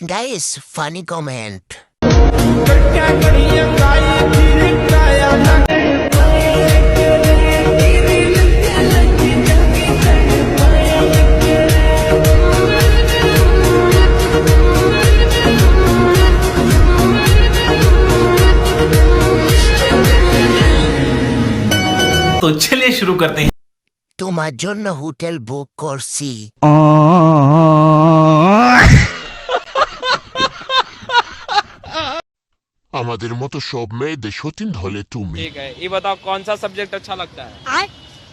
Guys, funny comment. तो चलिए शुरू करते हैं তোমার জন্য হোটেল বুক করছি আমাদের মতো সব মেয়েদের সতীন হলে তুমি ठीक है ये बताओ कौन सा सब्जेक्ट अच्छा लगता है আর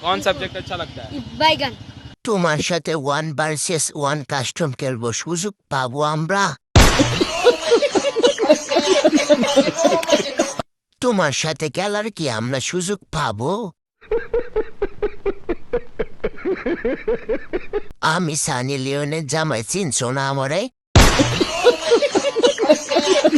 कौन सब्जेक्ट अच्छा लगता है বাইগান তোমার সাথে ওয়ান ভার্সেস ওয়ান কাস্টম খেলবো সুযোগ পাবো আমরা তোমার সাথে খেলার কি আমরা সুযোগ পাবো আমি সানি লিওনের জামাই চিনছো না আমারে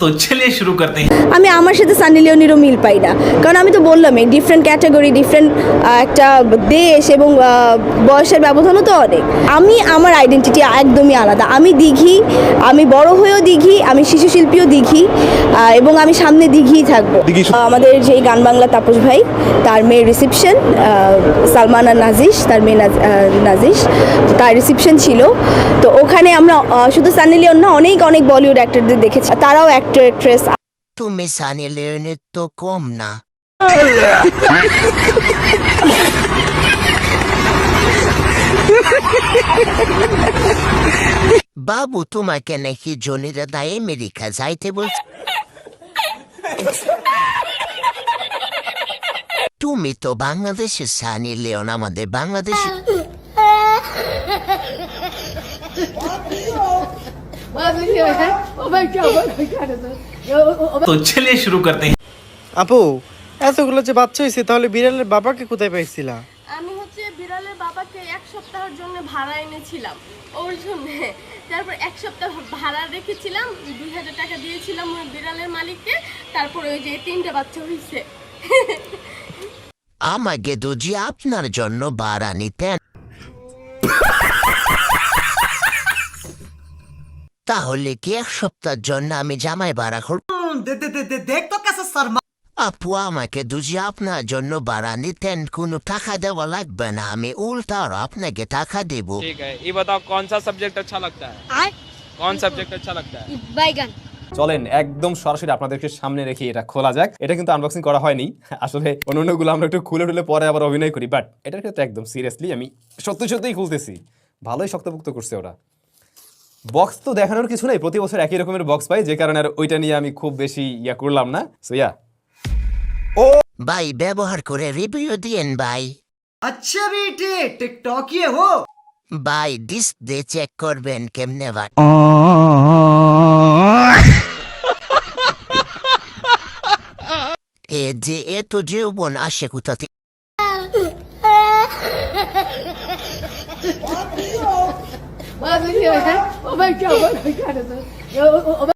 তো চলিয়ে শুরু করতে আমি আমার সাথে সানি লিওনিরও মিল পাই না। কারণ আমি তো বললামই ডিফারেন্ট ক্যাটাগরি ডিফারেন্ট একটা দেশ এবং বয়সের ব্যবধানও তো অনেক। আমি আমার আইডেন্টিটি একদমই আলাদা। আমি দিঘি আমি বড় হয়েও দিঘি আমি শিশু শিল্পীও দিঘি এবং আমি সামনে দিঘিই থাকব। আমাদের যে গান বাংলা তাপস ভাই তার মেয়ের রিসেপশন সালমান আর নাজিস তার মেয়ে নাজিস তার রিসেপশন ছিল। তো ওখানে আমরা শুধু সানি লিওন না অনেক অনেক বলিউড অ্যাক্টরদের দেখেছি। তারাও অ্যাক্ট অ্যাক্ট্রেস তুমি সানি লিওনের তো কম না বাবু তোমাকে নাকি জনিরা দায় আমেরিকা যাইতে বলছে তুমি তো বাংলাদেশে সানি লিওন আমাদের বাংলাদেশে তো চলে শুরু করতে। আপু এতগুলো যে বাচ্চা হয়েছে তাহলে বিড়ালের বাবাকে কোথায় পাইছিলা? আমি হচ্ছে বিড়ালের বাবাকে এক সপ্তাহের জন্য ভাড়া এনেছিলাম ওর জন্য। তারপর এক সপ্তাহ ভাড়া রেখেছিলাম দুই হাজার টাকা দিয়েছিলাম ওই বিড়ালের মালিককে তারপর ওই যে তিনটা বাচ্চা হয়েছে আমাকে দুজি আপনার জন্য ভাড়া নিতেন। তাহলে কি এক সপ্তাহের জন্য আমি জামাই ভাড়া করব আপু আমাকে দুজি আপনার জন্য ভাড়া নিতেন কোনো টাকা দেওয়া লাগবে না আমি উল্টা আরো আপনাকে টাকা দেব ठीक है ये बताओ कौन सा सब्जेक्ट अच्छा लगता है আর कौन सब्जेक्ट अच्छा लगता है বাইগান চলেন একদম সরাসরি আপনাদেরকে সামনে রেখে এটা খোলা যাক এটা কিন্তু আনবক্সিং করা হয়নি আসলে অন্য অন্যগুলো আমরা একটু খুলে টুলে পরে আবার অভিনয় করি বাট এটার ক্ষেত্রে একদম সিরিয়াসলি আমি সত্যি সত্যিই খুলতেছি ভালোই শক্তপুক্ত করছে ওরা বক্স তো দেখানোর কিছু নেই প্রতি বছর একই রকমের বক্স পাই যে কারণে আর ওইটা নিয়ে আমি খুব বেশি ইয়া করলাম না। সো ইয়া ভাই ব্যবহার করে রিভিউ দিয়েন ভাই। আচ্ছা বেটে টিকটকিয়ে হো। ভাই ডিসপ্লে চেক করবেন কেমনে ভাই? এ যে এত যৌবন আসে কোথা থেকে? O ben kâr, o ben kâr.